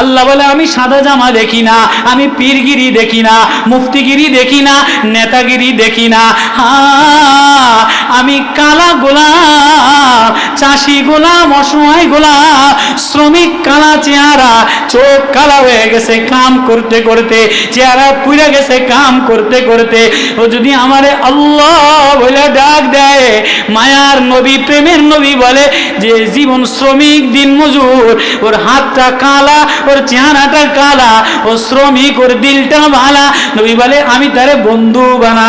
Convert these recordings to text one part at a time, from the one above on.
আল্লাহ বলে, আমি সাদা জামা দেখি না, আমি পীরগিরি দেখি না, মুফতিগিরি দেখি না, নেতাগিরি দেখি না। হ্যাঁ আমি কালা গোলাম চাষি গোলাম অসহায় গোলাম শ্রমিক কালা চেহারা, চোখ কালা হয়ে গেছে কাম করতে করতে, চেহারা পুড়ে গেছে কাম করতে করতে। ও যদি আমারে আল্লাহ বলে ডাক দেয়, মায়ার নবী, প্রেমের নবী বলে যে, জীবন শ্রমিক দিন মজুর ওর হাতটা কালা ওর চেহারাটা কালা ও শ্রমিক ওর দিলটা ভালা নবী বলে আমি তারে বন্ধু বানা।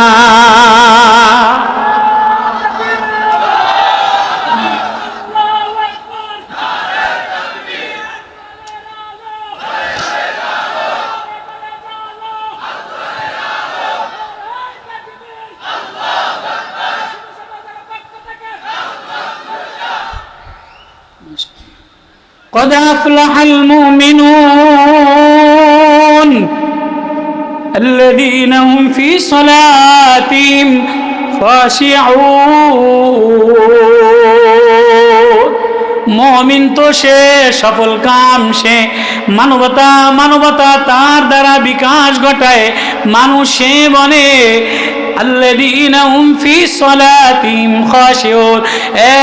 قد أفلح المؤمنون الذين هم في صلاتهم خاشعون মমিন তো সে সফল কাম সে মানবতা মানবতা তার দ্বারা বিকাশ ঘটায় মানুষ সে বনে আল্লাযীনা হুম ফি সালাতিহিম খাশিউন।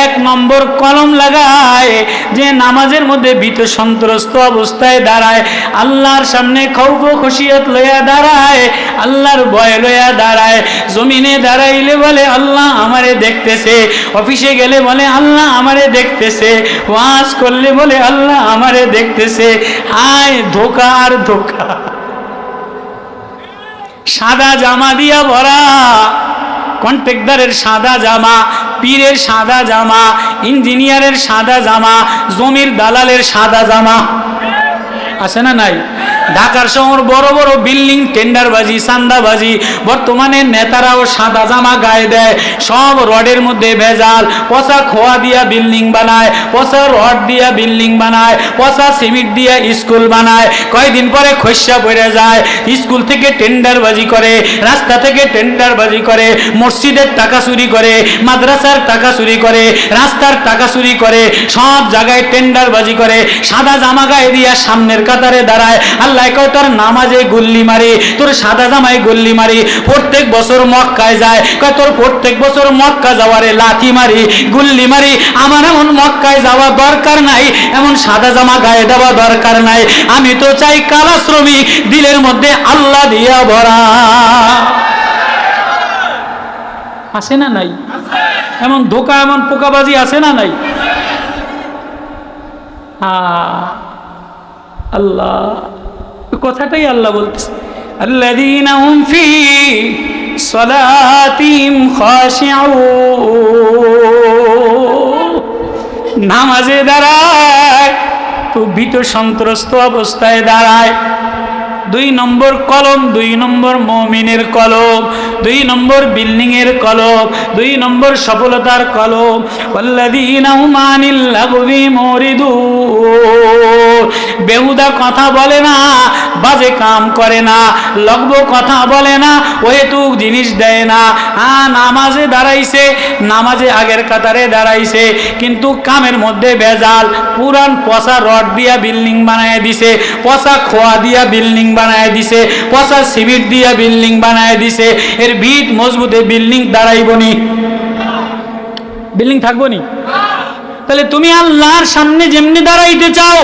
এক নম্বর কলম লাগায় যে নামাজের মধ্যে ভীত সন্ত্রস্ত অবস্থায় দাঁড়ায়, আল্লাহর সামনে খৌফ খুশিয়ত লইয়া দাঁড়ায়, আল্লাহর ভয় লইয়া দাঁড়ায়। জমিনে দাঁড়াইলে বলে, আল্লাহ আমারে দেখতেছে। অফিসে গেলে বলে, আল্লাহ আমারে দেখতেছে। ওয়াজ করলে বলে, আল্লাহ আমারে দেখতেছে। হায়, ধোকা আর ধোকা। সাদা জামা দিয়া ভরা। কন্ট্রাক্টারের সাদা জামা, পীরের সাদা জামা, ইঞ্জিনিয়ারের সাদা জামা, জমির দালালের সাদা জামা। আছে না নাই? ঢাকার শহর বড় বড় বিল্ডিং, টেন্ডারবাজি, সান্দাবাজি, বর্তমানে নেতারাও সাদা জামা গায়ে দেয়। সব রডের মধ্যে ভেজাল। পচা খোয়া দিয়া বিল্ডিং বানায়, পচা রড দিয়া বিল্ডিং বানায়, পচা সিমেন্ট দিয়া স্কুল বানায়। কয়দিন পরে খসা পড়ে যায়। স্কুল থেকে টেন্ডারবাজি করে, রাস্তা থেকে টেন্ডারবাজি করে, মসজিদের টাকা চুরি করে, মাদ্রাসার টাকা চুরি করে, রাস্তার টাকা চুরি করে, সব জায়গায় টেন্ডারবাজি করে, সাদা জামা গায়ে দিয়া সামনের কাতারে দাঁড়ায়। আল্লাহ কয় তোর নামাজে গুল্লি মারি, তোর সাদা জামায় গুল্লি মারি, প্রত্যেক বছর মক্কায় যায়, কয় তোর প্রত্যেক বছর মক্কা যাওয়ারে লাথি মারি, গুল্লি মারি, আমার এমন মক্কায় যাওয়া দরকার নাই, এমন সাদা জামা গায়ে দেওয়া দরকার নাই, আমি তো চাই কালা শ্রমিক, দিলের মধ্যে আল্লাহ দিয়া ভরা। আছে না নাই? এমন ধোকা, এমন পোকাবাজি আছে না নাই? আল্লাহ। কথাটাই আল্লাহ বলতেছে الذين هم في صلاتهم خاشعون নামাজে দাঁড়ায় তো ভীত সন্ত্রস্ত অবস্থায় দাঁড়ায় দুই নম্বর কলম দুই নম্বর মমিনের কলম দুই নম্বর বিল্ডিং এর কলম দুই নম্বর সফলতার কলম ওয়াল্লাযীনা হুম আনিল লাগবি মুরিদুন বেহুদা কথা বলে না, বাজে কাম করে না লগব কথা বলে না, ওহেতুক জিনিস দেয় না। হ্যাঁ নামাজে দাঁড়াইছে, নামাজে আগের কাতারে দাঁড়াইছে, কিন্তু কামের মধ্যে ভেজাল। পুরান পচা রড দিয়া বিল্ডিং বানায় দিছে, পচা খোয়া দিয়া বিল্ডিং বানায় দিছে, পচা সিমেন্ট দিয়া বিল্ডিং বানায় দিছে। এর ভিত মজবুতে বিল্ডিং দাঁড়াইবনি বিল্ডিং থাকব নি? তাহলে তুমি আল্লাহর সামনে যেমনি দাঁড়াইতে চাও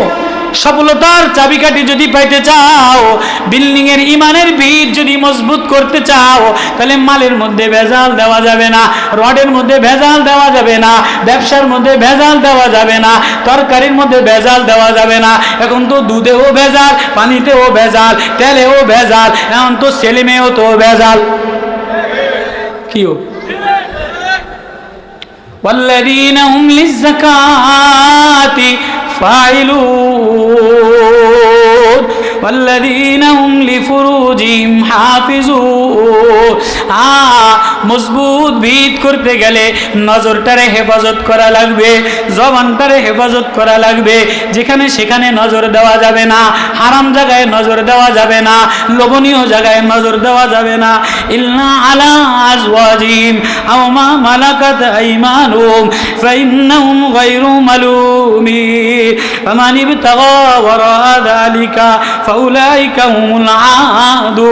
সফলতার চাবিকাঠি যদি পাইতে চাও বিল্ডিং এর ইমানের ভিত যদি মজবুত করতে চাও তাহলে মালের মধ্যে ভেজাল দেওয়া যাবে না রডের মধ্যে ভেজাল দেওয়া যাবে না ব্যবসার মধ্যে ভেজাল দেওয়া যাবে না তরকারির মধ্যে ভেজাল দেওয়া যাবে না এখন তো দুধেও ভেজাল পানিতেও ভেজাল তেলেও ভেজাল এখন তো ছেলে মেয়েও তো ভেজাল কি ও والذين هم للزكاة ফাইলুন। والذين هم لفروجهم حافظون আ মজবুত ভিত করতে গেলে নজরটারে হেফাজত করা লাগবে জবানটারে হেফাজত করা লাগবে যেখানে সেখানে নজর দেওয়া যাবে না হারাম জায়গায় নজর দেওয়া যাবে না লোভনীয় জায়গায় নজর দেওয়া যাবে না ইল্লা আলা আজওয়াজিম আও মা মালাকাত আইমানুহুম ফাইন্নাহুম গায়রু মালুমিন ফামান ইবতাগা ওয়ারা যালিকা ফাউলাইকা হুমুল আদুন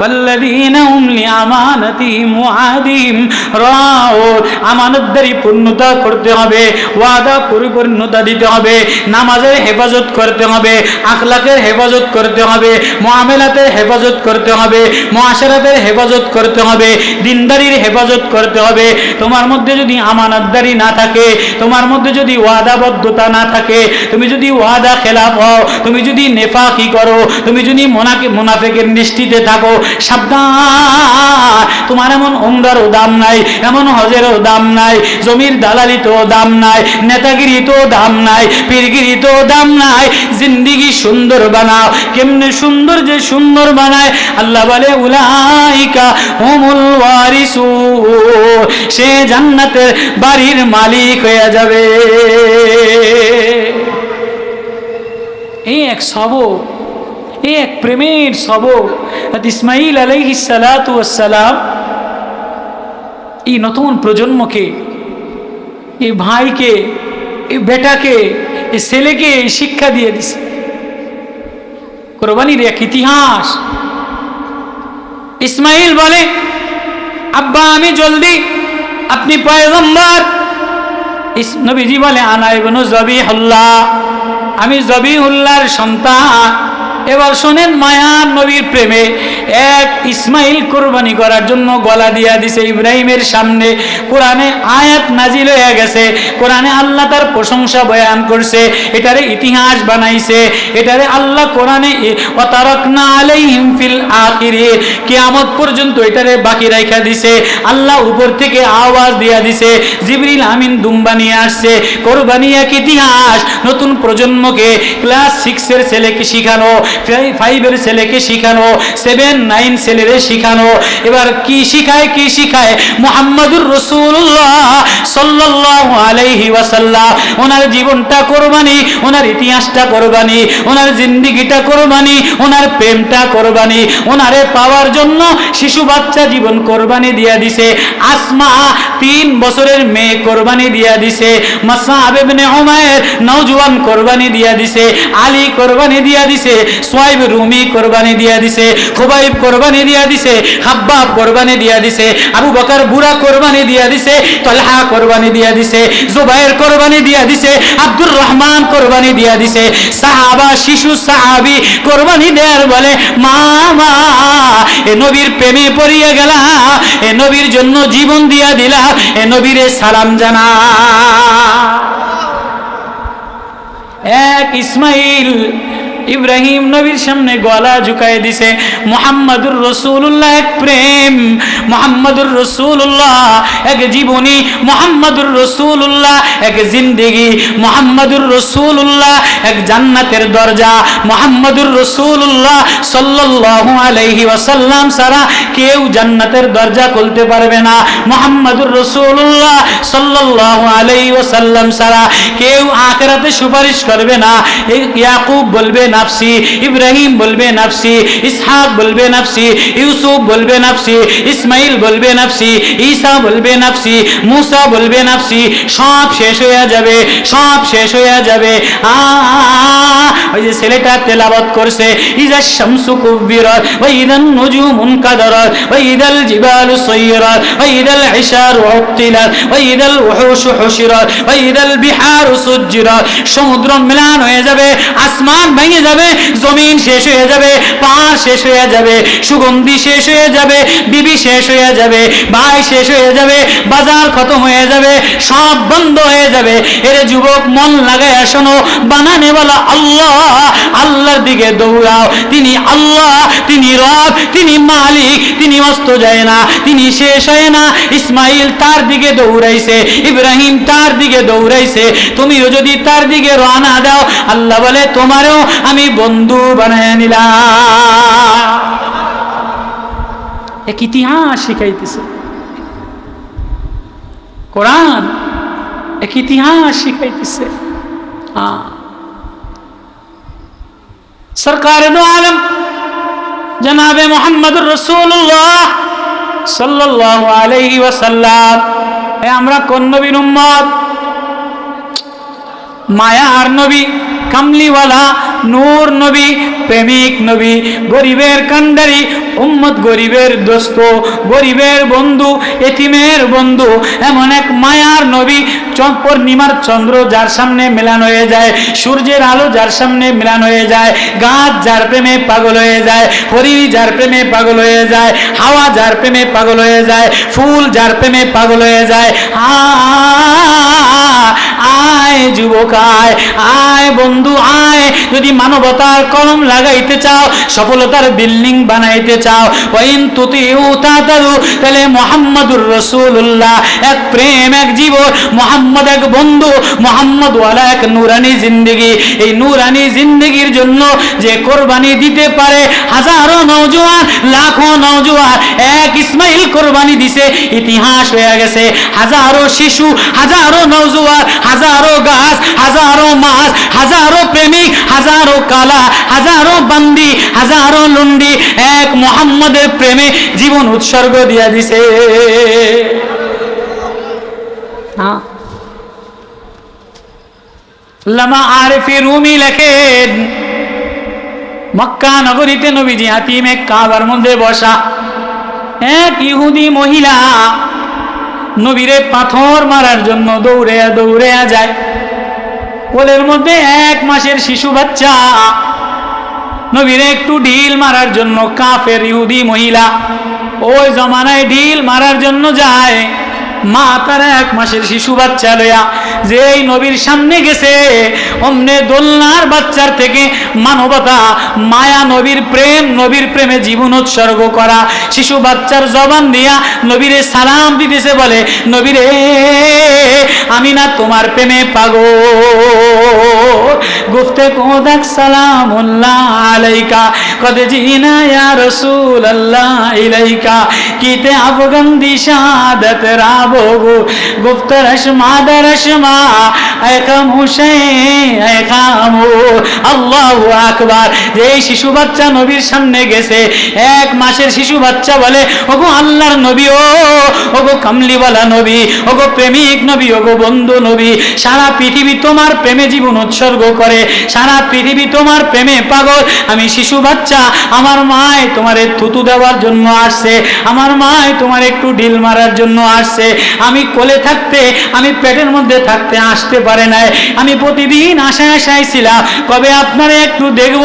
والذين هم لأمانتهم وعهدهم راعون আমানতদারি পূর্ণতা করতে হবে ওয়াদা পরিপূর্ণতা দিতে হবে নামাজের হেফাজত করতে হবে আখলাকের হেফাজত করতে হবে মুআমেলাতের হেফাজত করতে হবে মুআশারাতের হেফাজত করতে হবে দিনদারির হেফাজত করতে হবে তোমার মধ্যে যদি আমানতদারি না থাকে তোমার মধ্যে যদি ওয়াদাবদ্ধতা না থাকে তুমি যদি ওয়াদা খেলাফ হও তুমি যদি নেফাকি করো তুমি যদি মোনাকে মুনাফেকের নিষ্ঠিতে থাকো, সাবধান। তোমার এমন উমরারও দাম নাই, এমন হজেরও দাম নাই, জমির দালালিতেও দাম নাই, নেতাগিরিতেও দাম নাই, পীরগিরিতেও দাম নাই। জিন্দিগি সুন্দর বানাও, কেমনে সুন্দর যে সুন্দর বানায়। আল্লাহ বলে, উলাইকা হুমুল ওয়ারিসু। সে জান্নাতের বাড়ির মালিক হয়ে যাবে। এই এক সবক এই এক প্রেমের সবক ইসমাইল আলাইহি সালাতু সালাম এই নতুন প্রজন্মকে, এই ভাইকে, এই বেটাকে, এই ছেলেকে শিক্ষা দিয়ে দিছে। কোরবানির এক ইতিহাস। ইসমাইল বলে, আব্বা, আমি জলদি, আপনি পয়গম্বর। নবীজি বলে, আনা ইবনু জবিহুল্লাহ, আমি জবি জবিহুল্লাহর সন্তান। এবার শোনেন মায়ার নবীর প্রেমে এক ইসমাইল কোরবানি করার জন্য গলা দিয়া দিছে ইব্রাহিমের সামনে। কোরআনে আয়াত নাজিল হয়ে গেছে। কোরআনে আল্লাহ তার প্রশংসা বয়ান করছে। এটারে ইতিহাস বানাইছে। এটারে আল্লাহ কোরআনে অতারক না আলাইহিম ফিল আখিরে কিয়ামত পর্যন্ত এটারে বাকি রাইখা দিছে। আল্লাহ উপর থেকে আওয়াজ দিয়া দিছে, জিবরিল আমিন দুম্বা নিয়ে আসছে। কোরবানি এক ইতিহাস। নতুন প্রজন্মকে ক্লাস সিক্সের ছেলেকে শিখানো। ফাইভের ছেলেকে শিখানো সেভেন নাইন ছেলেরে শিখানো। এবার কি শিখায় কি শিখায়? মোহাম্মদুর রসুল্লাহ সাল্লাহ আলাইহি ওয়াসাল্লাম। ওনার জীবনটা কোরবানি, ওনার ইতিহাসটা কোরবানি, ওনার জিন্দিগিটা কোরবানি, ওনার প্রেমটা কোরবানি, ওনারে পাওয়ার জন্য শিশু বাচ্চা জীবন কোরবানি দিয়া দিছে। আসমা তিন বছরের মেয়ে কোরবানি দিয়া দিছে। মাসা আবেবনে হুমায়ের নওজোয়ান কোরবানি দিয়া দিছে। আলী কোরবানি দিয়া দিছে। সোয়াইব রুমি কোরবানি দিয়া দিছে, খুবাইব কোরবানি দিয়া দিছে, হাব্বাব কোরবানি দিয়া দিছে, আবু বকর বুড়া কোরবানি দিয়া দিছে, তলহা কোরবানি দিয়া দিছে, জুবাইর কোরবানি দিয়া দিছে, আব্দুর রহমান কোরবানি দিয়া দিছে, সাহাবা, শিশু, সাহাবি কোরবানি দেয়ার বলে মা মা এ নবীর প্রেমে পড়িয়া গেলা, এ নবীর জন্য জীবন দিয়া দিলা, এ নবীরে সালাম জানা। এক ইসমাইল ইব্রাহিম নবীর সামনে গলা ঝুঁকায় দিছে, মোহাম্মদুর রসুল্লাহ এক প্রেম। মোহাম্মদুর রসুল্লাহ এক জীবনী। মোহাম্মদুর রসুল্লাহ এক জিন্দিগি। মোহাম্মদুর রসুল্লাহ এক জান্নাতের দরজা। মোহাম্মদুর রসুল্লাহ সাল্লাল্লাহু আলাইহি ওয়াসাল্লাম সারা কেউ জান্নাতের দরজা খুলতে পারবে না। মোহাম্মদুর রসুল্লাহ সাল্লাল্লাহু আলাইহি ওয়াসাল্লাম সারা কেউ আখেরাতে সুপারিশ করবে না। ইয়াকুব বলবে নাফসি, ইব্রাহিম বলবে নাফসি, ইসহাক বলবে নাফসি, ইউসুফ বলবে নাফসি, ইসমাইল বলবে নাফসি, ঈসা বলবে নাফসি, মুসা বলবে নাফসি, সব শেষ হয়ে যাবে, সব শেষ হয়ে যাবে। ওই যে ছেলেটা তেলাবত করছে, ইজা শামসু কুব্বিরাত ওয়া ইদান নুজুমুন কাদারাত ওয়া ইদাল জিবালু সাইরাত ওয়া ইদাল ইশারু উত্তিলাত ওয়া ইদাল উহুশু হুশিরাত ওয়া ইদাল বিহারু সুজ্জিরাত। সমুদ্র মিলান হয়ে যাবে, আসমান ভেঙে যাবে, জমিন শেষ হয়ে যাবে পাহাড় শেষ হয়ে যাবে, সুগন্ধি শেষ হয়ে যাবে, বিবি শেষ হয়ে যাবে, ভাই শেষ হয়ে যাবে, বাজার খতম হয়ে যাবে, সব বন্ধ হয়ে যাবে। এর যুবক মন লাগায় শোনো, বানানে বলা আল্লাহ, আল্লাহর দিকে দৌড়াও। তিনি আল্লাহ, তিনি রব, তিনি মালিক, তিনি অস্ত যায় না, তিনি শেষ হয় না। ইসমাইল তার দিকে দৌড়াইছে, ইব্রাহিম তার দিকে দৌড়াইছে। তুমিও যদি তার দিকে রওনা দাও, আল্লাহ বলে, তোমারও আমি বন্ধু বানায় নিলাম। এক ইতিহাস শিখাইতেছে। কোরআন এক ইতিহাস শিখাইতেছে। সরকার আলম, জনাবে মোহাম্মদুর রসুল্লাহ সাল্লাল্লাহু আলাইহি ওয়াসাল্লাম। আমরা কোন নবীর উম্মত? মায়ার নবী। কামলিওয়ালা, নূর নবী, প্রেমিক নবী, গরিবের কান্ডারি উম্মত গরিবের দোস্ত, গরিবের বন্ধু, এতিমের বন্ধু, এমন এক মায়ার নবী পূর্ণিমার চন্দ্র যার সামনে মেলান হয়ে যায়, সূর্যের আলো যার সামনে মেলান হয়ে যায়, গাছ যার প্রেমে পাগল হয়ে যায় হরিণ যার প্রেমে পাগল হয়ে যায়, হাওয়া যার প্রেমে পাগল হয়ে যায়, ফুল যার প্রেমে পাগল হয়ে যায় আ- আয় যুবক আয় আয় বন্ধু আয়। যদি মানবতার কলম লাগাইতে চাও, সফলতার বিল্ডিং বানাইতে চাও তুতি তাহলে মোহাম্মদুর রসুল্লাহ এক প্রেম, এক জীবন, মোহাম্মদ এক বন্ধু, মোহাম্মদ ওয়ালা এক নুরানি এই নুরানি জন্য যে কোরবানি দিতে পারে, হাজারো নৌজওয়ান লাখো নৌজওয়ান এক ইসমাইল কোরবানি দিছে, ইতিহাস হয়ে গেছে। হাজারো শিশু, হাজারো নৌজওয়ান হাজারো গাছ, হাজারো মাছ, হাজারো প্রেমিক, হাজারো কালা, হাজারো বান্দি, হাজারো লুন্ডি, এক মোহাম্মদের প্রেমে জীবন উৎসর্গ দিয়া দিছে। লামা রুমি লেখেন, মক্কা নগরীতে নবীজি হাতিমে কাবার মধ্যে বসা এক ইহুদি মহিলা নবীরে পাথর মারার জন্য দৌড়ে দৌড়ে যায়। কোলের মধ্যে এক মাসের শিশু বাচ্চা। নবীরে একটু ঢিল মারার জন্য কাফের ইহুদি মহিলা, ওই জমানায় ঢিল মারার জন্য যায়। মা তার এক মাসের শিশু বাচ্চা লয়া যেই নবীর সামনে গেছে, অমনে দোলনার বাচ্চার থেকে মানবতা, মায়া নবীর প্রেম, নবীর প্রেমে জীবন উৎসর্গ করা। শিশু বাচ্চার জবান দিয়া নবীরে সালাম দিতেছে বলে, নবীরে, আমি না তোমার প্রেমে পাগো গুফতে কোদাক সালামুল্লাহ আলাইকা, কদ জিনা ইয়া রাসূল আল্লাহ ইলাইকা কিতে আফগান দিশাদত রাবো গুফত রশমা দরশমা একাম হুসাইন একাম আল্লাহু আকবার যে শিশু বাচ্চা নবীর সামনে গেছে, এক মাসের শিশু বাচ্চা বলে, ওগো আল্লাহর নবী ও, ওগো কামলিওয়ালা নবী, ওগো প্রেমিক নবী, ওগো বন্ধু নবী, সারা পৃথিবী তোমার প্রেমে জীবন উৎসর্গ করে, সারা পৃথিবী তোমার প্রেমে পাগল। আমি শিশু বাচ্চা, আমার মায় তোমারে থুতু দেওয়ার জন্য আসছে, আমার মায় তোমার একটু ঢিল মারার জন্য আসছে। আমি কোলে থাকতে, আমি পেটের মধ্যে থাকতে আসতে পারে নাই। আমি প্রতিদিন আশায় আশায় ছিলাম, কবে আপনারে একটু দেখব?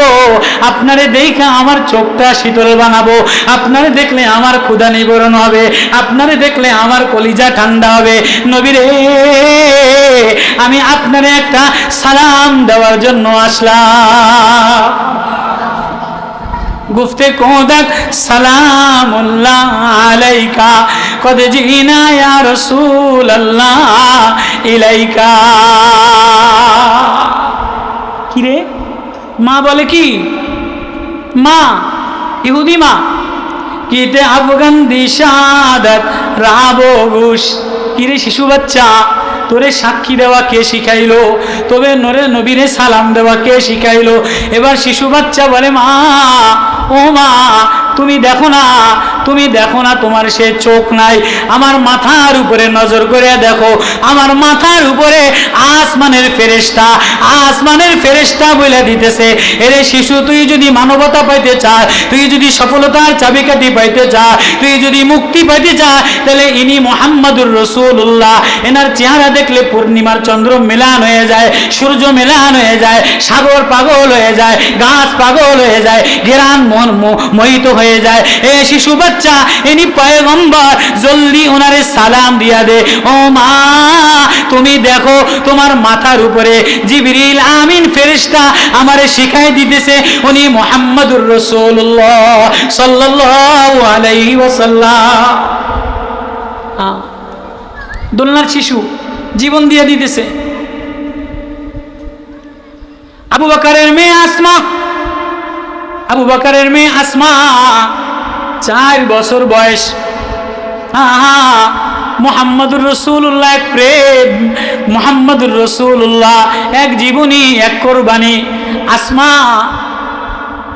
আপনারে দেখা আমার চোখটা শীতল বানাবো। আপনারে দেখলে আমার ক্ষুধা নিবরণ হবে। আপনারে দেখলে আমার কলিজা ঠান্ডা হবে। নবীরে, আমি আপনারে একটা সালাম দেওয়ার জন্য আসলাম। গুফতে কোদাক, সালামুল্লাহ আলাইকা। কদ জিনা রাসূল আল্লাহ ইলাইকা। কি রে মা বলে কি? মা, ইহুদি মা, কিতে আফগান দিশাদত, রাবো গুশ। কিরে শিশু বাচ্চা, তোরে সাক্ষী দেওয়া কে শিখাইলো? তবে নরে নবীরে সালাম দেওয়া কে শিখাইলো? এবার শিশু বাচ্চা বলে, মা ও মা, তুমি দেখো না, তুমি দেখো না, তোমার সে চোখ নাই। আমার মাথার উপরে নজর করে দেখো, আমার মাথার উপরে আসমানের ফেরেস্তা আসমানের ফেরেস্তা বলে দিতেছে। এরে শিশু, তুই যদি মানবতা পাইতে চা তুই যদি সফলতার চাবিকাঠি পাইতে চা তুই যদি মুক্তি পাইতে চা তাহলে ইনি মোহাম্মদুর রসুল্লাহ এনার চেহারা দেখলে পূর্ণিমার চন্দ্র মেলান হয়ে যায়, সূর্য মেলান হয়ে যায়, সাগর পাগল হয়ে যায়, গাছ পাগল হয়ে যায়, গেরান মন মোহিত হয়ে যায়। এ শিশু বাচ্চা, ইনি পয়গম্বর, জলদি ওনারে সালাম দিয়া দে। ও মা, তুমি দেখো, তোমার মাথার উপরে জিবরিল আমিন ফেরেশতা আমারে শিখাই দিতেছে। উনি মোহাম্মদুর রসুল্লাহ সাল্লাল্লাহু আলাইহি ওয়াসাল্লাম। দোলনার শিশু জীবন দিয়ে দিতেছে। আবু বকারের মেয়ে আসমা আবু বকারের মেয়ে আসমা, চার বছর বয়স। মোহাম্মদুর রসুল্লাহ এক প্রেম। মোহাম্মদুর রসুল্লাহ এক জীবনী, এক কোরবানি। আসমা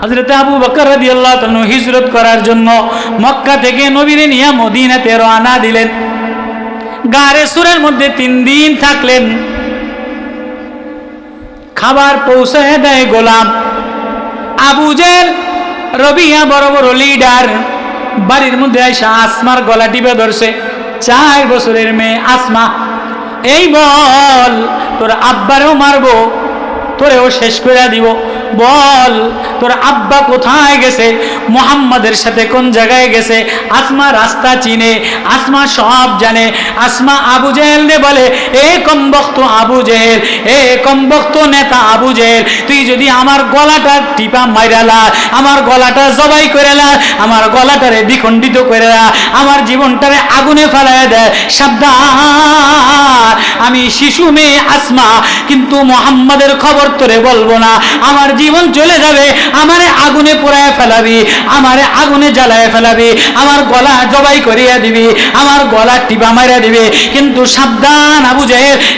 হজরত আবু বকর রাদি আল্লাহ হিজরত করার জন্য মক্কা থেকে নবীরে নিয়ে মদিনাতে রওনা দিলেন। গারে সুরের মধ্যে তিন দিন থাকলেন। খাবার পৌঁছায় দেয় গোলাম। আবু জেল রবিয়া বড় বড় লিডার বাড়ির মধ্যে আইসা আসমার গলা টিপে ধরছে, চার বছরের মেয়ে আসমা, এই বল, তোর আব্বারেও মারবো, তোরেও শেষ করে দিব। বল, তোর আব্বা কোথায় গেছে? মোহাম্মদের সাথে কোন জায়গায় গেছে? আসমা রাস্তা চিনে, আসমা সব জানে। আসমা আবু জেহেল বলে, এ কমবক্ত আবু জেহেল, এ কমবক্ত নেতা আবু জেহেল, তুই যদি আমার গলাটা টিপা মাইরালা আমার গলাটা জবাই করেলা আমার গলাটারে দ্বিখণ্ডিত করেলা আমার জীবনটারে আগুনে ফেলায় দেয় সাবধান। আমি শিশু মেয়ে আসমা, কিন্তু মোহাম্মদের খবর তোরে বলব না। আমার জীবন চলে যাবে, আমারে আগুনে পোড়ায় ফেলাবি, আমারে আগুনে জ্বালায় ফেলাবি, আমার গলা জবাই করিয়া দিবি, আমার গলা টিপা মারিয়া দিবি। কিন্তু সাবধান আবু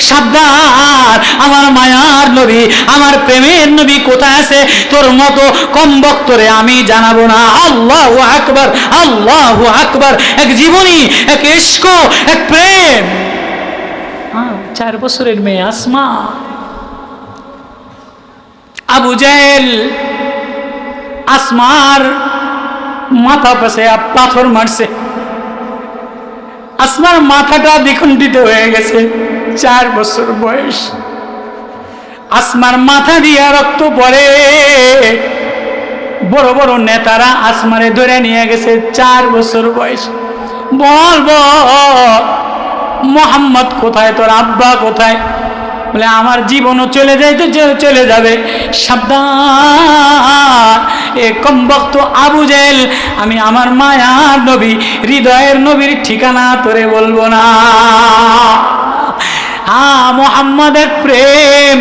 সাবধান। আমার মায়ার নবী, আমার প্রেমের নবী কোথায় আছে? তোর মতো কম বক্তরে আমি জানাব না। আল্লাহ আকবর আল্লাহ আকবর। এক জীবনী, এক এক প্রেম। চার বছরের মেয়ে আসমা। আবু জেল আসমার মাথা পাশে পাথর মারছে। আসমার মাথাটা দ্বিখণ্ডিত হয়ে গেছে, চার বছর বয়স। আসমার মাথা দিয়া রক্ত পড়ে। বড় বড় নেতারা আসমারে ধরে নিয়ে গেছে, চার বছর বয়স। বল বল, মোহাম্মদ কোথায়, তোর আব্বা কোথায়? বলে, আমার জীবনও চলে যায় তো চলে যাবে। সাবধান। এ কমবক্ত আবু জেল আমি আমার মায়ার নবী, হৃদয়ের নবীর ঠিকানা তোরে বলব না। হ্যাঁ মোহাম্মদের প্রেম,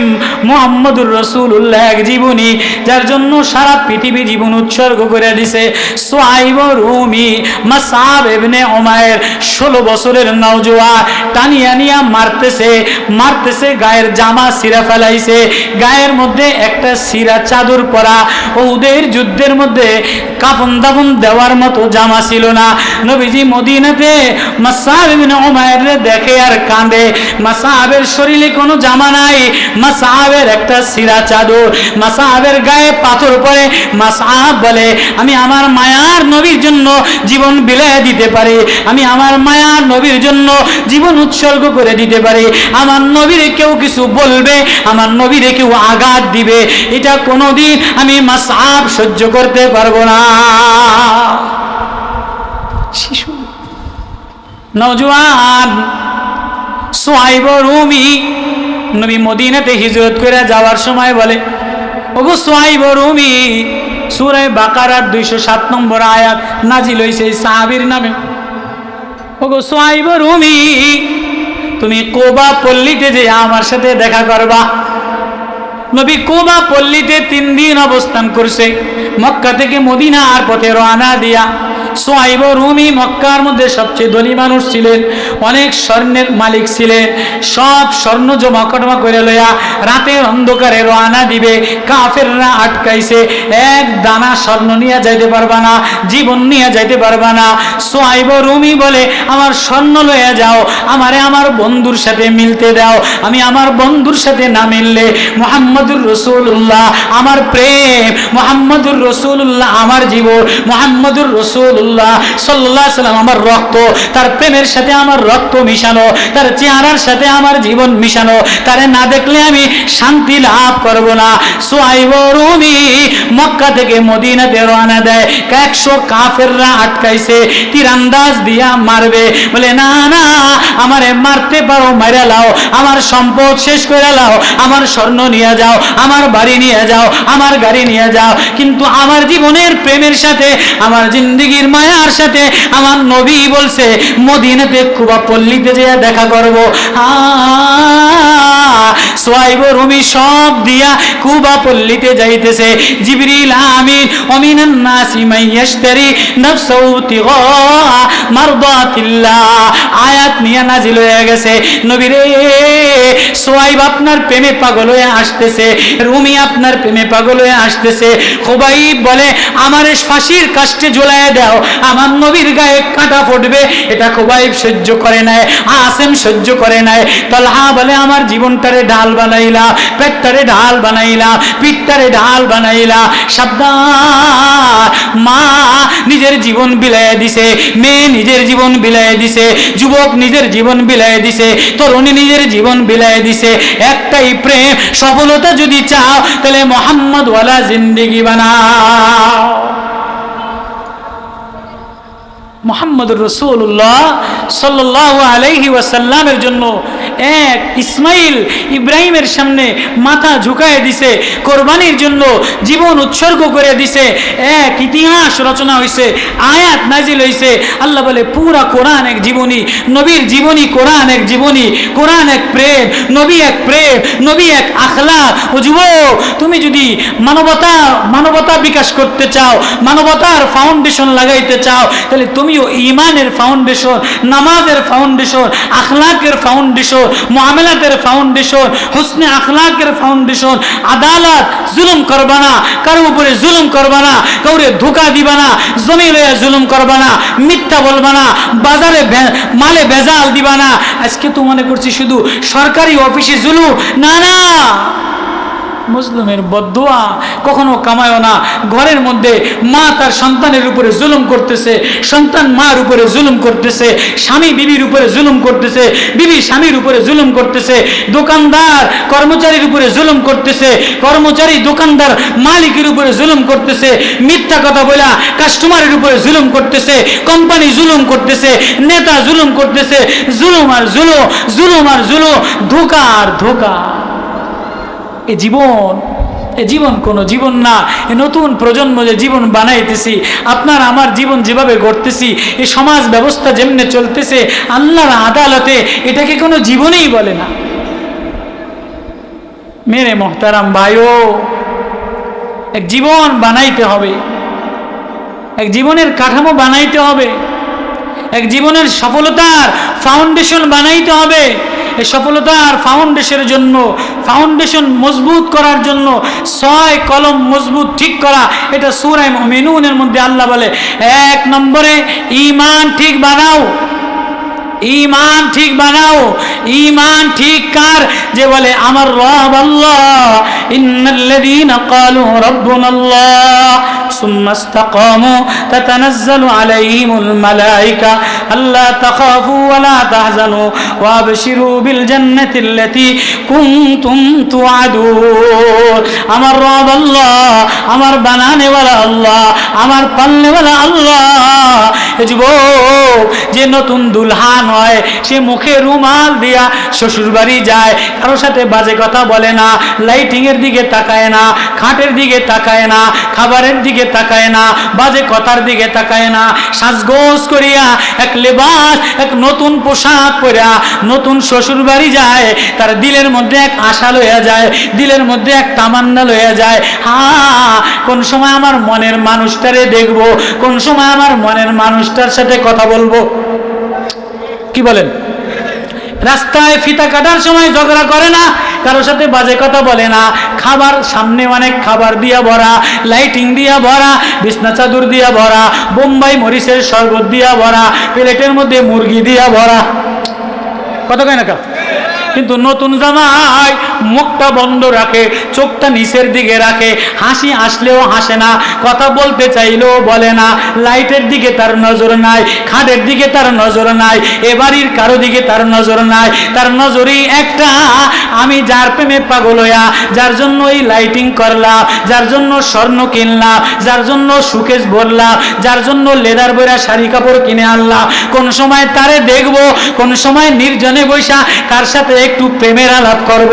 মোহাম্মদুর রসুল্লাহ এক জীবনী, যার জন্য সারা পৃথিবী জীবন উৎসর্গ করে দিছে। সোয়াইব রুমি, মাসাব এবনে ওমায়ের ষোলো বছরের নওজোয়া, টানিয়া নিয়া মারতেছে মারতেছে, গায়ের জামা সিরা ফেলাইছে। গায়ের মধ্যে একটা সিরা চাদর পরা, ওদের যুদ্ধের মধ্যে কাফন দাফন দেওয়ার মতো জামা ছিল না। নবীজি মদিনাতে মাসাব ইবনে উমায়ের দেখে আর কাঁদে। মাসাবের শরীরে কোনো জামা নাই। মাসাবের একটা সিরা চাদর মাসাবের গায়ে পাথর পরে মাসাব বলে, আমি আমার মায়ার নবীর জন্য জীবন বিলায় দিতে পারি। আমি আমার মায়ার নবীর জন্য জীবন উৎসর্গ করে দিতে পারি। আমার নবীরে কেউ কিছু বলবে, আমার নবীরে কেউ আঘাত দিবে। এটা কোনোদিন আমি মাসাব সহ্য করতে পারব না। শিশু নজওয়ান সোহাইব রুমি নবী মদিনাতে হিজরত করে যাওয়ার সময় বলে, ওগো সোহাইব রুমি সুরায় বাকারার দুইশো সাত নম্বর আয়াত নাজিল এই সাহাবীর নামে। ওগো সোহাইব রুমি তুমি কোবা পল্লীতে যে আমার সাথে দেখা করবা। নবী কোবা পল্লীতে তিন দিন অবস্থান করছে, মক্কা থেকে মদিনা আর পথে রওনা দিয়া সোয়াইব রুমি মক্কার মধ্যে সবচেয়ে ধনী মানুষ ছিলেন। অনেক স্বর্ণের মালিক ছিলেন। সব স্বর্ণ জমা কটমা করে লইয়া রাতের অন্ধকারে রওনা দিবে। কাফেররা আটকাইছে। এক দানা স্বর্ণ নিয়ে যাইতে পারবা না, জীবন নিয়ে যাইতে পারবা না। সোয়াইব রুমি বলে, আমার স্বর্ণ লইয়া যাও, আমারে আমার বন্ধুর সাথে মিলতে দাও। আমি আমার বন্ধুর সাথে না মিললে মোহাম্মদুর রসুল্লাহ আমার প্রেম, মোহাম্মদুর রসুল্লাহ আমার জীবন, মোহাম্মদুর রসুল্লাহ রসুল্লাহ সাল্লাহ সাল্লাম আমার রক্ত, তার প্রেমের সাথে আমার রক্ত মিশানো, তার চেহারার সাথে আমার জীবন মিশানো, তারে না দেখলে আমি শান্তি লাভ করব না। সোয়াইব রুমি মক্কা থেকে মদিনাতে রওনা দেয়, একশো কাফেররা আটকাইছে, তীরান্দাজ দিয়া মারবে। বলে, না না, আমারে মারতে পারো মারা লাও, আমার সম্পদ শেষ করে লাও, আমার স্বর্ণ নিয়ে যাও, আমার বাড়ি নিয়ে যাও, আমার গাড়ি নিয়ে যাও। কিন্তু আমার জীবনের প্রেমের সাথে, আমার জিন্দগির মায়ার সাথে আমার নবী বলছে, মদিনাতে কুবা পল্লীতে যেয়ে দেখা করব। সোয়াইব, রুমি সব দিয়া কুবা পল্লীতে যাইতেছে। জিবরিল আমিন, অমিনান নাসি মাইয়াশতারি নাফসাহু তিগা মারদাতিল্লাহ আয়াত নিয়ে নাজিল হয়ে গেছে। নবী রে সোয়াইব আপনার প্রেমে পাগল হয়ে আসতেছে। রুমি আপনার প্রেমে পাগল হয়ে আসতেছে। খুবাইব বলে, আমার ফাঁসির কাষ্টে ঝুলায় দাও। আমার নবীর গায়ে কাঁটা ফুটবে, এটা খুবাইব সহ্য করে নেয় আসেম সহ্য করে নেয় তলহা বলে আমার জীবনটারে ঢাল বানাইলা, পেটটারে ঢাল বানাইলা, পিঠটারে ঢাল বানাইলা, সাবধান। মা নিজের জীবন বিলায় দিছে, মেয়ে নিজের জীবন বিলায় দিছে, যুবক নিজের জীবন বিলায় দিছে, তরুণী নিজের জীবন বিলায় দিছে। একটাই প্রেম, সফলতা যদি চাও, তাহলে মোহাম্মদ ওয়ালা জিন্দিগি বানাও। মোহাম্মদুর রসুল্লাহ সাল্লাহ আলাইহি ওয়াসাল্লামের জন্য এক ইসমাইল ইব্রাহিমের সামনে মাথা ঝুঁকায় দিছে, কোরবানির জন্য জীবন উৎসর্গ করে দিছে। এক ইতিহাস রচনা হয়েছে আয়াত নাজিল হয়েছে আল্লাহ বলে, পুরা কোরআন এক জীবনী, নবীর জীবনী কোরআন এক জীবনী, কোরআন এক প্রেম, নবী এক প্রেম, নবী এক আখলা ও যুবক তুমি যদি মানবতা মানবতা বিকাশ করতে চাও, মানবতার ফাউন্ডেশন লাগাইতে চাও, তাহলে তুমিও ইমানের ফাউন্ডেশন নামাজের ফাউন্ডেশন আখলাকের ফাউন্ডেশন মুআমালাতের ফাউন্ডেশন হুসনে আখলাকের ফাউন্ডেশন আদালত জুলুম করবা না, কারও উপরে জুলুম করবা না, কাউরে ধোকা দিবানা জমি লইয়া জুলুম করবা না, মিথ্যা বলবানা বাজারে মালে ভেজাল দিবানা আজকে তো মনে করছি শুধু সরকারি অফিসে জুলুম। না না। মুসলিমের বদুয়া কখনো কামায়ও না। ঘরের মধ্যে মা তার সন্তানের উপরে জুলুম করতেছে, সন্তান মার উপরে জুলুম করতেছে, স্বামী বিবির উপরে জুলুম করতেছে, বিবি স্বামীর উপরে জুলুম করতেছে, দোকানদার কর্মচারীর উপরে জুলুম করতেছে, কর্মচারী দোকানদার মালিকের উপরে জুলুম করতেছে, মিথ্যা কথা বলা কাস্টমারের উপরে জুলুম করতেছে, কোম্পানি জুলুম করতেছে, নেতা জুলুম করতেছে, জুলুম আর জুলো, জুলুম আর জুলো, ধোকা আর ধোকা। এ জীবন এ জীবন কোনো জীবন না। এ নতুন প্রজন্ম যে জীবন বানাইতেছি। আপনার, আমার জীবন যেভাবে গড়তেছি, এ সমাজ ব্যবস্থা যেমনে চলতেছে, আল্লাহর আদালতে এটাকে কোনো জীবনেই বলে না। মেরে মোহতারাম ভাইও, এক জীবন বানাইতে হবে। এক জীবনের কাঠামো বানাইতে হবে। এক জীবনের সফলতার ফাউন্ডেশন বানাইতে হবে। এই সফলতার ফাউন্ডেশনের জন্য ফাউন্ডেশন মজবুত করার জন্য, ছয় কলম মজবুত ঠিক করা, এটা সুরাই মেনুনের মধ্যে আল্লাহ বলে, এক নম্বরে ইমান ঠিক বানাও। ইমান ঠিক বানাও। ইমান ঠিক কার? যে বলে, আমার রব আল্লাহ, ইন্নাল্লাযীনা ক্বালু রাব্বুনাল্লাহ, সুম্মা তাতানাজ্জালু আলাইহিমুল মালায়েকা আল্লা তাখাফু ওয়া লা তাহজানু ওয়া আবশিরু বিল জান্নাতিল্লাতী কুনতুম তুআদুন। আমার রব আল্লাহ, আমার বানানেওয়ালা আল্লাহ, আমার পালনেওয়ালা আল্লাহ। যুবক, যে নতুন দুলহান হয়, সে মুখে রুমাল দিয়া শ্বশুর বাড়ি যায় কারোর সাথে বাজে কথা বলে না লাইটিং এর দিকে তাকায় না, খাটের দিকে তাকায় না, খাবারের দিকে তাকায় না, বাজে কথার দিকে তাকায় না, সাজগোজ করিয়া এক লেবাস এক নতুন পোশাক পরা নতুন শ্বশুর বাড়ি যায়, তার দিলের মধ্যে এক আশা লইয়া যায়, দিলের মধ্যে এক তামান্না লইয়া যায়। হা, কোন সময় আমার মনের মানুষটারে দেখব, কোন সময় আমার মনের মানুষটার সাথে কথা বলব? কি বলেন? রাস্তায় ফিতা কাটার সময় ঝগড়া করে না, কারোর সাথে বাজে কথা বলে না। খাবার সামনে অনেক খাবার দিয়া ভরা লাইটিং দিয়া ভরা, বিছনা চাদর দিয়া ভরা, বোম্বাই মরিচের শরবত দিয়া ভরা, প্লেটের মধ্যে মুরগি দিয়া ভরা। কত কেনাকা কিন্তু নতুন জামাই মুখটা বন্ধ রাখে, চোখটা নিচের দিকে রাখে। হাসি আসলেও হাসে না, কথা বলতে চাইলেও বলে না। লাইটের দিকে তার নজর নাই, খাটের দিকে তার নজর নাই, এ বাড়ির কারও দিকে তার নজর নাই। তার নজরই একটা, আমি যার প্রেমে পাগল হইয়া, যার জন্য এই লাইটিং করলাম যার জন্য স্বর্ণ কিনলাম যার জন্য সুকেশ ভরলাম যার জন্য লেদার বইরা শাড়ি কাপড় কিনে আনলাম কোন সময় তারে দেখব, কোন সময় নির্জনে বৈশা কার সাথে একটু প্রেমের আলাপ করব।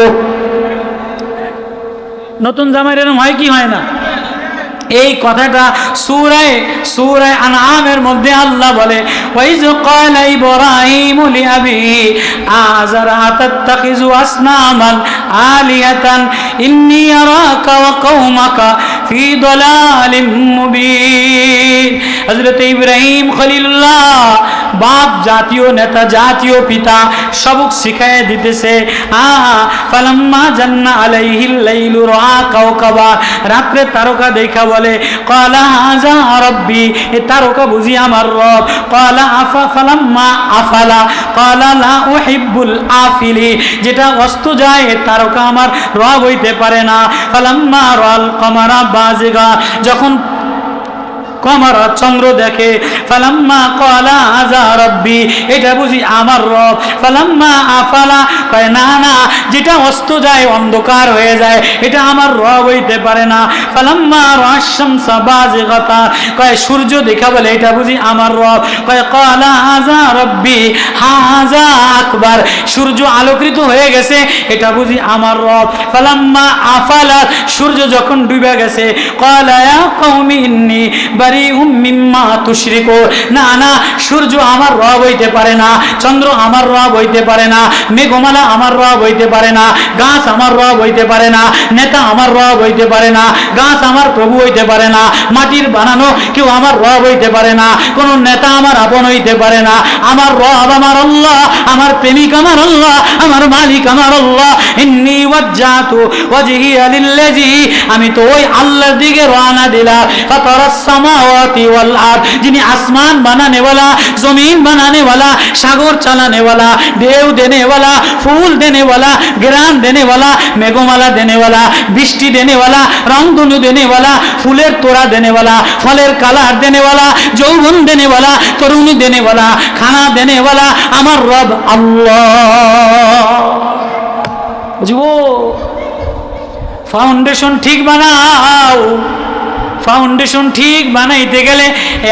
নতুন জামাইয়ের এরম হয় কি হয় না? এই কথাটা সুরায় সুরায় আনআমের মধ্যে আল্লাহ বলে ইব্রাহিম আতাত্তাখিযু আসনামান আরাকা ওয়া ফি দালালিম মুবিন। হযরত ইব্রাহিম খলিলুল্লাহ বাপ জাতীয়, নেতা জাতীয় পিতা সবক শিখায় দিতেছে। আ ফালাম্মা জান্না আলাইহিল লাইলু রা কাওকাবা। রাত্রে তারকা দেখা বলে, কলা হাজা রব্বি এ তারকা বুঝি আমার রব। কলা আফা ফালাম্মা আফালা। কলা লা উহিব্বুল আফিলি যেটা অস্ত যায়, এ তারকা আমার রব হইতে পারে না। ফালাম্মা রল কমারা বাজেগা যখন কমার চন্দ্র দেখে, ফালাম্মা কলা আজা রব্বি এটা বুঝি আমার রব। ফালাম্মা আফালা কয়, না না, যেটা অস্ত যায়, অন্ধকার হয়ে যায়, এটা আমার রব হইতে পারে না। ফালাম্মা রাশাম কথা কয়, সূর্য দেখা বলে, এটা বুঝি আমার রব। কয় কলা আজা রব্বি হাজা আকবার সূর্য আলোকিত হয়ে গেছে, এটা বুঝি আমার রব। ফালাম্মা আফালা সূর্য যখন ডুবে গেছে কলা কওমি ইন্নী না না, সূর্য আমার রব হইতে পারে না, চন্দ্র আমার রব হইতে পারে না, মেঘমালা আমার রব হইতে পারে না, গাছ আমার রব হইতে পারে না, নেতা আমার রব হইতে পারে না, গাছ আমার প্রভু হইতে পারে না, মাটির বানানো কেউ আমার রব হইতে পারে না, কোন নেতা আমার আপন হইতে পারে না, আমার রব আমার আল্লাহ, আমার প্রেমিক আমার আল্লাহ, আমার মালিক আমার আল্লাহ। ইন্নি ওয়াজ্জাতু ওয়াজহিয়া লিল্লাযী, আমি তো ওই আল্লাহর দিকে রওনা দিলাম। ফাতারাস যিনি আসমান বানানেওয়ালা জমিন বানানেওয়ালা সাগর চালানেওয়ালা ঢেউ দেনেওয়ালা ফুল দেনেওয়ালা গ্রাম দেনেওয়ালা মেঘমালা দেনেওয়ালা বৃষ্টি দেনে দেনেওয়ালা রংধনু দেনেওয়ালা ফুলের তোড়া দেনেওয়ালা ফলের কালার দেনেওয়ালা যৌবন দেনেওয়ালা তরুণী দেনেওয়ালা খানা দেনেওয়ালা আমার রব আল্লাহ বুঝব ফাউন্ডেশন ঠিক বানাও ফাউন্ডেশন ঠিক বানাইতে গেলে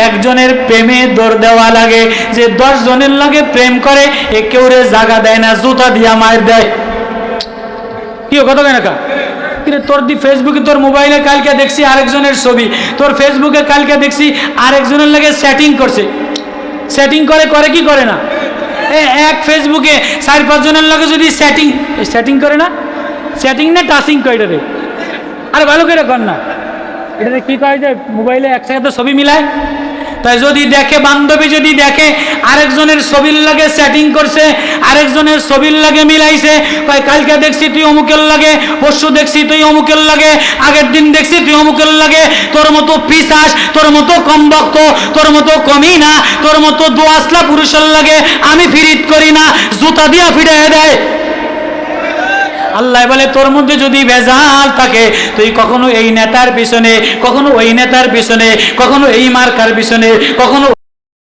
একজনের প্রেমে দৌড় দেওয়া লাগে, যে দশ জনের লাগে প্রেম করে, এ কেউ রে জাগা দেয় না, জুতা দিয়া মায়ের দেয়। কি কত কেন কা? কিরে তোর দি ফেসবুকে তোর মোবাইলে কালকে দেখছি আরেকজনের ছবি, তোর ফেসবুকে কালকে দেখছি আরেকজনের লাগে সেটিং করছে। সেটিং করে করে কি করে না? এক ফেসবুকে চার পাঁচজনের লাগে যদি সেটিং সেটিং করে না? সেটিং না টাচিং করে রে? আরে ভালো করে কর না। এটাতে কি কয় যে, মোবাইলে একসাথে তো ছবি মিলায়? তাই যদি দেখে, বান্ধবী যদি দেখে, আরেকজনের ছবির লাগে সেটিং করছে, আরেকজনের ছবির লাগে মিলাইছে, কয়, কালকে দেখছি তুই অমুকের লাগে, পরশু দেখছি তুই অমুকের লাগে, আগের দিন দেখছি তুই অমুকের লাগে, তোর মতো পিসাস, তোর মতো কম ভক্ত, তোর মতো কমই না, তোর মতো দোয়াসলা পুরুষের লাগে আমি ফিরিত করি না, জুতা দিয়া ফিরে দেয়। আল্লাহ বলে, তোর মধ্যে যদি ভেজাল থাকে, তুই কখনো এই নেতার পিছনে, কখনো ওই নেতার পিছনে, কখনো এই মার্কার পিছনে, কখনো